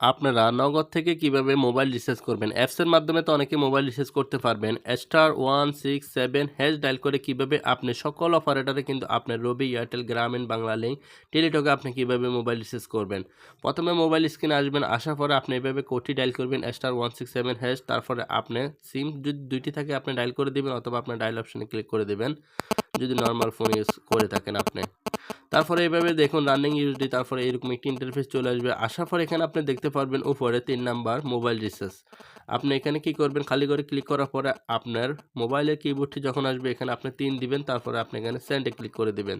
আপনারা নগদ থেকে কীভাবে মোবাইল রিচার্জ করবেন? অ্যাপসের মাধ্যমে তো অনেকে মোবাইল রিচার্জ করতে পারবেন। Star one six seven hash dial করে কীভাবে আপনি সকল অপারেটরে কিন্তু আপনার রবি এয়ারটেল গ্রামীণ বাংলা লিঙ্ক টেলিটকে আপনি কীভাবে মোবাইল রিচার্জ করবেন? প্রথমে মোবাইল স্ক্রিনে আসবেন, আসার পরে আপনি এভাবে কোটি ডায়াল করবেন star one six seven hash তারপরে আপনি সিম যদি দুইটি থাকে আপনি ডায়াল করে দিবেন অথবা আপনার ডায়াল অপশনে ক্লিক করে দেবেন। যদি নর্মাল ফোন ইউজ করে থাকেন আপনি। তারপরে এভাবে দেখুন রানিং ইউজডি তারপরে এরকম একটি ইন্টারফেস চলে আসবে। আসার পর এখানে আপনি দেখতে পারবেন উপরে তিন নাম্বার মোবাইল রিসার্জ আপনি এখানে কি করবেন? খালি করে ক্লিক করার পরে আপনার মোবাইলের কিবোর্ডটি যখন আসবে, এখানে আপনি তিন দিবেন, তারপরে আপনি এখানে সেন্ডে ক্লিক করে দিবেন।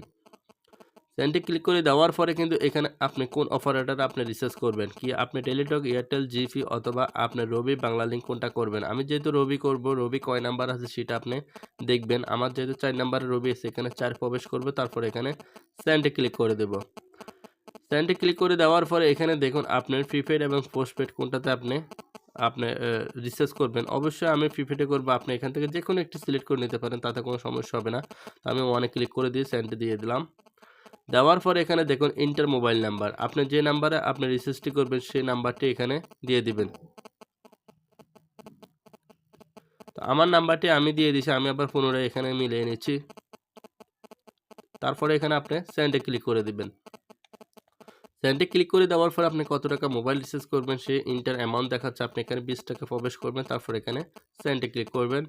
সেন্ডে ক্লিক করে দেওয়ার পরে কিন্তু এখানে আপনি কোন অপারেটর আপনি রিচার্জ করবেন কি আপনি টেলিটক এয়ারটেল জিপি অথবা আপনার রবি বাংলা লিঙ্ক কোনটা করবেন আমি যেহেতু রবি করব রবি কয় নাম্বার আছে সেটা আপনি দেখবেন। আমার যেহেতু চার নাম্বারে রবি আছে, এখানে চার প্রবেশ করবে, তারপর এখানে সেন্ডে ক্লিক করে দেব। সেন্ডে ক্লিক করে দেওয়ার পরে এখানে দেখুন, আপনার প্রিপেড এবং পোস্টপেড কোনটাতে আপনি আপনি রিসার্চ করবেন। অবশ্যই আমি প্রিপেডে করব, আপনি এখান থেকে যে কোনো একটি সিলেক্ট করে নিতে পারেন, তাতে কোনো সমস্যা হবে না। আমি ওয়ানে ক্লিক করে দিয়ে সেন্ডে দিয়ে দিলাম। দেওয়ার পরে এখানে দেখুন ইন্টার মোবাইল নাম্বার আপনি যে নাম্বারে আপনি রিসার্চটি করবেন, সেই নাম্বারটি এখানে দিয়ে দিবেন। তো আমার নাম্বারটি আমি দিয়ে দিছি, আমি আবার পুনরায় এখানে মিলিয়ে নিচ্ছি। তারপরে এখানে আপনি সেন্ডে ক্লিক করে দিবেন। সেন্ডে ক্লিক করে দেওয়ার পর আপনি কত টাকা মোবাইল রিচার্জ করবেন সে ইন্টার অ্যামাউন্ট দেখাচ্ছে। আপনি এখানে বিশ টাকা প্রবেশ করবেন, তারপর এখানে সেন্ডে ক্লিক করবেন।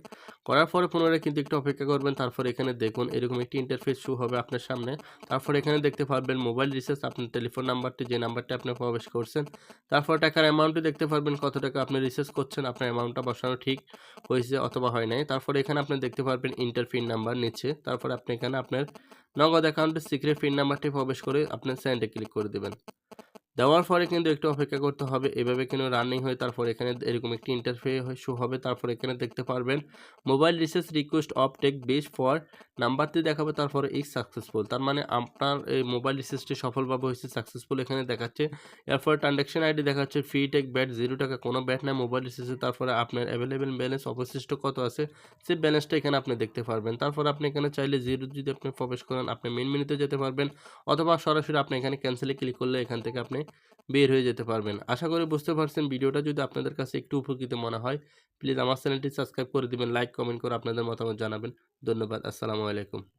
করার পরে পুনরায় কিন্তু একটু অপেক্ষা করবেন, তারপর এখানে দেখুন এরকম একটি ইন্টারফেস শো হবে আপনার সামনে। তারপর এখানে দেখতে পারবেন মোবাইল রিচার্জ আপনার টেলিফোন নাম্বারটি যে নাম্বারটি আপনি প্রবেশ করছেন। তারপর টাকার অ্যামাউন্টটি দেখতে পারবেন, কত টাকা আপনি রিচার্জ করছেন, আপনার অ্যামাউন্টটা বসানো ঠিক হয়েছে অথবা হয় নাই। তারপরে এখানে আপনি দেখতে পারবেন ইন্টার পিন নাম্বার নিচ্ছে। তারপর আপনি এখানে আপনার নগদ অ্যাকাউন্টের সিক্রেট পিন নাম্বারটি প্রবেশ করে আপনার সেন্ডে ক্লিক করে দেবেন। দেওয়ার পরে কিন্তু একটু অপেক্ষা করতে হবে। এভাবে কিন্তু রানিং হয়ে তারপর এখানে এরকম একটি ইন্টারফেস শো হবে। তারপর এখানে দেখতে পারবেন mobile recharge request of tech base for নাম্বারটি দেখাবে, তারপরে ইজ সাকসেসফুল তার মানে আপনার এই মোবাইল রিসার্চটি সফলভাবে হয়েছে সাকসেসফুল এখানে দেখাচ্ছে। এরপর ট্রানজাকশন আইডি দেখাচ্ছে ফি টেক ব্যাট জিরো টাকা, কোনো ব্যাট না মোবাইল রিসার্চে তারপরে আপনার অ্যাভেলেবেল ব্যালেন্স অবশিষ্ট কত আছে, সেই ব্যালেন্সটা এখানে আপনি দেখতে পারবেন। তারপর আপনি এখানে চাইলে জিরো যদি আপনি প্রবেশ করেন, আপনি মেন মেনুতে যেতে পারবেন, অথবা সরাসরি আপনি এখানে ক্যান্সেলে ক্লিক করলে এখান থেকে আপনি বের হয়ে যেতে পারবেন। আশা করি বুঝতে পারছেন ভিডিওটা, যদি আপনাদের কাছে একটু উপকৃত মনে হয় প্লিজ আমার চ্যানেলটি সাবস্ক্রাইব করে দিবেন লাইক কমেন্ট করে আপনাদের মতামত জানাবেন। ধন্যবাদ, আসসালামু عليكم.